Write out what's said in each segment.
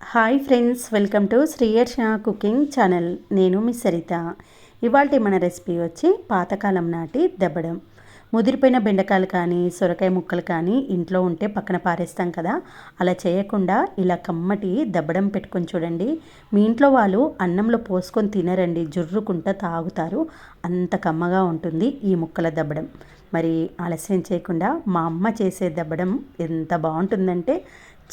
Hi friends welcome to Sriyarsha cooking channel. నేను మీ సరిత. ఇవాళ మన రెసిపీ వచ్చి పాతకాలం నాటి దెబ్బడం. ముదిరిపోయిన బెండకాయలు కానీ సొరకాయ ముక్కలు కానీ ఇంట్లో ఉంటే పక్కన పారేస్తాం కదా. అలా చేయకుండా ఇలా కమ్మటి దబ్బడం పెట్టుకొని చూడండి. మీ ఇంట్లో వాళ్ళు అన్నంలో పోసుకొని తినరండి. జుర్రుకుంటా తాగుతారు. అంత కమ్మగా ఉంటుంది ఈ ముక్కల దబ్బడం. మరి ఆలస్యం చేయకుండా మా అమ్మ చేసే దబ్బడం ఎంత బాగుంటుందంటే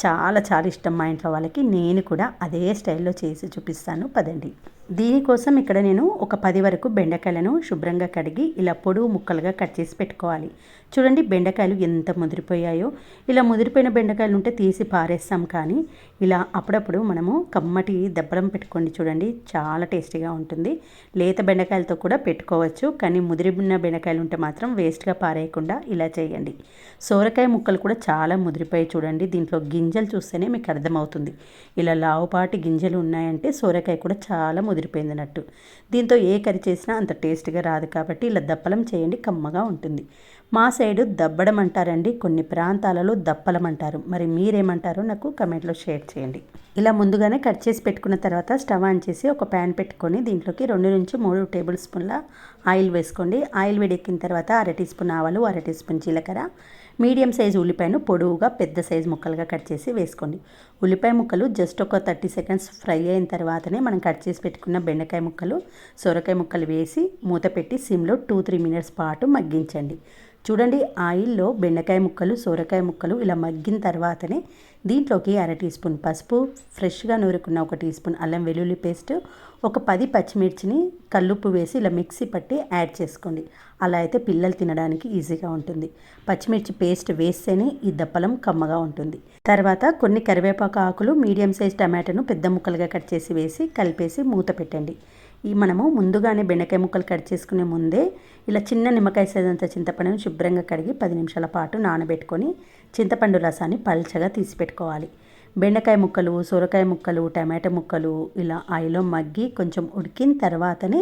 చాలా చాలా ఇష్టం మా ఇంట్లో వాళ్ళకి. నేను కూడా అదే స్టైల్లో చేసి చూపిస్తాను. పదండి. దీనికోసం ఇక్కడ నేను ఒక పది వరకు బెండకాయలను శుభ్రంగా కడిగి ఇలా పొడువు ముక్కలుగా కట్ చేసి పెట్టుకోవాలి. చూడండి బెండకాయలు ఎంత ముదిరిపోయాయో. ఇలా ముదిరిపోయిన బెండకాయలు ఉంటే తీసి పారేస్తాం కానీ ఇలా అప్పుడప్పుడు మనము కమ్మటి దెబ్బలం పెట్టుకోండి చూడండి చాలా టేస్టీగా ఉంటుంది. లేత బెండకాయలతో కూడా పెట్టుకోవచ్చు కానీ ముదిరిన బెండకాయలు ఉంటే మాత్రం వేస్ట్గా పారేయకుండా ఇలా చేయండి. సోరకాయ ముక్కలు కూడా చాలా ముదిరిపోయి చూడండి దీంట్లో గింజలు చూస్తేనే మీకు అర్థమవుతుంది. ఇలా లావుపాటి గింజలు ఉన్నాయంటే సోరకాయ కూడా చాలా ముదిరిపోయిందన్నట్టు దీంతో ఏ కర్రీ చేసినా అంత టేస్ట్గా రాదు కాబట్టి ఇలా దప్పలం చేయండి కమ్మగా ఉంటుంది. మా సైడు దబ్బడం అంటారండి. కొన్ని ప్రాంతాలలో దప్పలం అంటారు మరి మీరేమంటారో నాకు కమెంట్లో షేర్ చేయండి. ఇలా ముందుగానే కట్ చేసి పెట్టుకున్న తర్వాత స్టవ్ ఆన్ చేసి ఒక ప్యాన్ పెట్టుకొని దీంట్లోకి రెండు నుంచి మూడు టేబుల్ స్పూన్ల ఆయిల్ వేసుకోండి. ఆయిల్ వేడెక్కిన తర్వాత అర టీ స్పూన్ ఆవాలు అర టీ స్పూన్ జీలకర్ర మీడియం సైజు ఉల్లిపాయను పొడవుగా పెద్ద సైజు ముక్కలుగా కట్ చేసి వేసుకోండి. ఉల్లిపాయ ముక్కలు జస్ట్ ఒక థర్టీ సెకండ్స్ ఫ్రై అయిన తర్వాతనే మనం కట్ చేసి పెట్టుకున్న బెండకాయ ముక్కలు సొరకాయ ముక్కలు వేసి మూత పెట్టి సిమ్లో టూ త్రీ మినిట్స్ పాటు మగ్గించండి. చూడండి ఆయిల్లో బెండకాయ ముక్కలు సోరకాయ ముక్కలు ఇలా మగ్గిన తర్వాతనే దీంట్లోకి అర టీ స్పూన్ పసుపు ఫ్రెష్గా నూరుకున్న ఒక టీ స్పూన్ అల్లం వెల్లుల్లి పేస్ట్ ఒక పది పచ్చిమిర్చిని కల్లుప్పు వేసి ఇలా మిక్సీ పట్టి యాడ్ చేసుకోండి. అలా అయితే పిల్లలు తినడానికి ఈజీగా ఉంటుంది. పచ్చిమిర్చి పేస్ట్ వేస్తేనే ఈ దప్పలం కమ్మగా ఉంటుంది. తర్వాత కొన్ని కరివేపాకు ఆకులు మీడియం సైజ్ టమాటాను పెద్ద ముక్కలుగా కట్ చేసి వేసి కలిపేసి మూత పెట్టండి. ఈ మనము ముందుగానే బెండకాయ ముక్కలు కట్ చేసుకునే ముందే ఇలా చిన్న నిమ్మకాయ సైజంత చింతపండును శుభ్రంగా కడిగి పది నిమిషాల పాటు నానబెట్టుకొని చింతపండు రసాన్ని పల్చగా తీసి పెట్టుకోవాలి బెండకాయ ముక్కలు సొరకాయ ముక్కలు టమాటా ముక్కలు ఇలా ఆయిలో మగ్గి కొంచెం ఉడికిన తర్వాతనే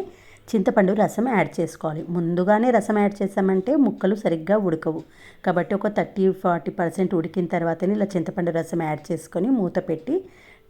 చింతపండు రసం యాడ్ చేసుకోవాలి. ముందుగానే రసం యాడ్ చేసామంటే ముక్కలు సరిగ్గా ఉడకవు. కాబట్టి ఒక థర్టీ ఫార్టీ పర్సెంట్ ఉడికిన తర్వాతనే ఇలా చింతపండు రసం యాడ్ చేసుకొని మూత పెట్టి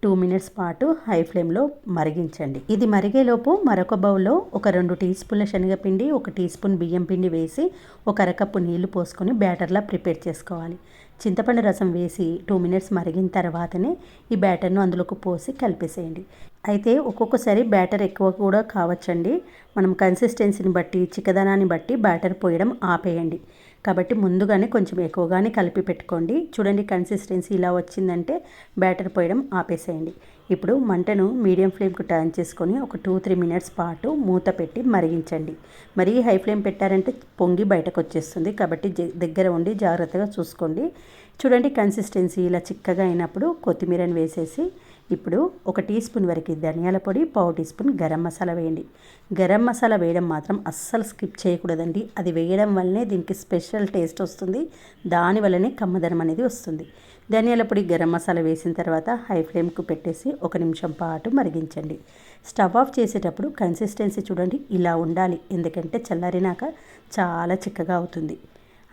టూ మినిట్స్ పాటు హై ఫ్లేమ్లో మరిగించండి. ఇది మరిగేలోపు మరొక బౌల్లో ఒక రెండు టీ స్పూన్ల శనగపిండి ఒక టీ స్పూన్ బియ్యం పిండి వేసి ఒక అరకప్పు నీళ్ళు పోసుకొని బ్యాటర్లా ప్రిపేర్ చేసుకోవాలి. చింతపండు రసం వేసి టూ మినిట్స్ మరిగిన తర్వాతనే ఈ బ్యాటర్ను అందులోకి పోసి కలిపేసేయండి. అయితే ఒక్కొక్కసారి బ్యాటర్ ఎక్కువ కూడా కావచ్చండి. మనం కన్సిస్టెన్సీని బట్టి చిక్కదనాన్ని బట్టి బ్యాటర్ పోయడం ఆపేయండి. కాబట్టి ముందుగానే కొంచెం ఎక్కువగానే కలిపి పెట్టుకోండి. చూడండి కన్సిస్టెన్సీ ఇలా వచ్చిందంటే బ్యాటర్ పోయడం ఆపేసేయండి. ఇప్పుడు మంటను మీడియం ఫ్లేమ్కి టర్న్ చేసుకొని ఒక టూ త్రీ మినిట్స్ పాటు మూత పెట్టి మరిగించండి. మరీ హై ఫ్లేమ్ పెట్టారంటే పొంగి బయటకు వచ్చేస్తుంది. కాబట్టి దగ్గర ఉండి జాగ్రత్తగా చూసుకోండి. చూడండి కన్సిస్టెన్సీ ఇలా చిక్కగా అయినప్పుడు కొత్తిమీరని వేసేసి ఇప్పుడు ఒక టీ స్పూన్ వరకు ధనియాల పొడి పావు టీ స్పూన్ గరం మసాలా వేయండి. గరం మసాలా వేయడం మాత్రం అస్సలు స్కిప్ చేయకూడదండి. అది వేయడం వల్లనే దీనికి స్పెషల్ టేస్ట్ వస్తుంది. దానివల్లనే కమ్మదనం అనేది వస్తుంది. ధనియాల పొడి గరం మసాలా వేసిన తర్వాత హై ఫ్లేమ్కు పెట్టేసి ఒక నిమిషం పాటు మరిగించండి. స్టవ్ ఆఫ్ చేసేటప్పుడు కన్సిస్టెన్సీ చూడండి. ఇలా ఉండాలి. ఎందుకంటే చల్లారినాక చాలా చిక్కగా అవుతుంది.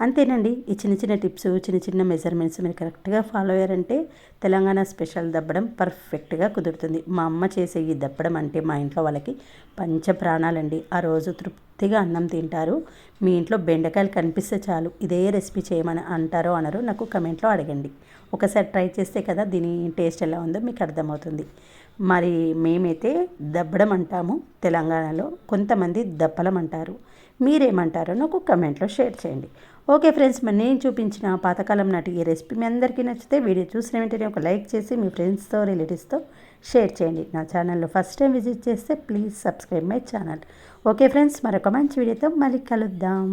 అంతేనండి. ఈ చిన్న చిన్న టిప్స్ చిన్న చిన్న మెజర్మెంట్స్ మీరు కరెక్ట్గా ఫాలో అయ్యారంటే తెలంగాణ స్పెషల్ దప్పడం పర్ఫెక్ట్గా కుదురుతుంది. మా అమ్మ చేసే ఈ దప్పడం అంటే మా ఇంట్లో వాళ్ళకి పంచ ప్రాణాలండి ఆ రోజు తృప్తిగా అన్నం తింటారు. మీ ఇంట్లో బెండకాయలు కనిపిస్తే చాలు. ఇదే రెసిపీ చేయమని అంటారో అనరు నాకు కమెంట్లో అడగండి. ఒకసారి ట్రై చేస్తే కదా దీని టేస్ట్ ఎలా ఉందో మీకు అర్థమవుతుంది. మరి మేమైతే దబ్బడం అంటాము తెలంగాణలో. కొంతమంది దప్పలం అంటారు మీరేమంటారో నాకు కమెంట్లో షేర్ చేయండి. ఓకే ఫ్రెండ్స్ మరి నేను చూపించిన పాతకాలం నాటి ఈ రెసిపీ మీ అందరికీ నచ్చితే వీడియో చూసిన వెంటనే ఒక లైక్ చేసి మీ ఫ్రెండ్స్తో రిలేటివ్స్తో షేర్ చేయండి. నా ఛానల్లో ఫస్ట్ టైం విజిట్ చేస్తే please subscribe my channel. Okay friends మరొక మంచి వీడియోతో మళ్ళీ కలుద్దాం.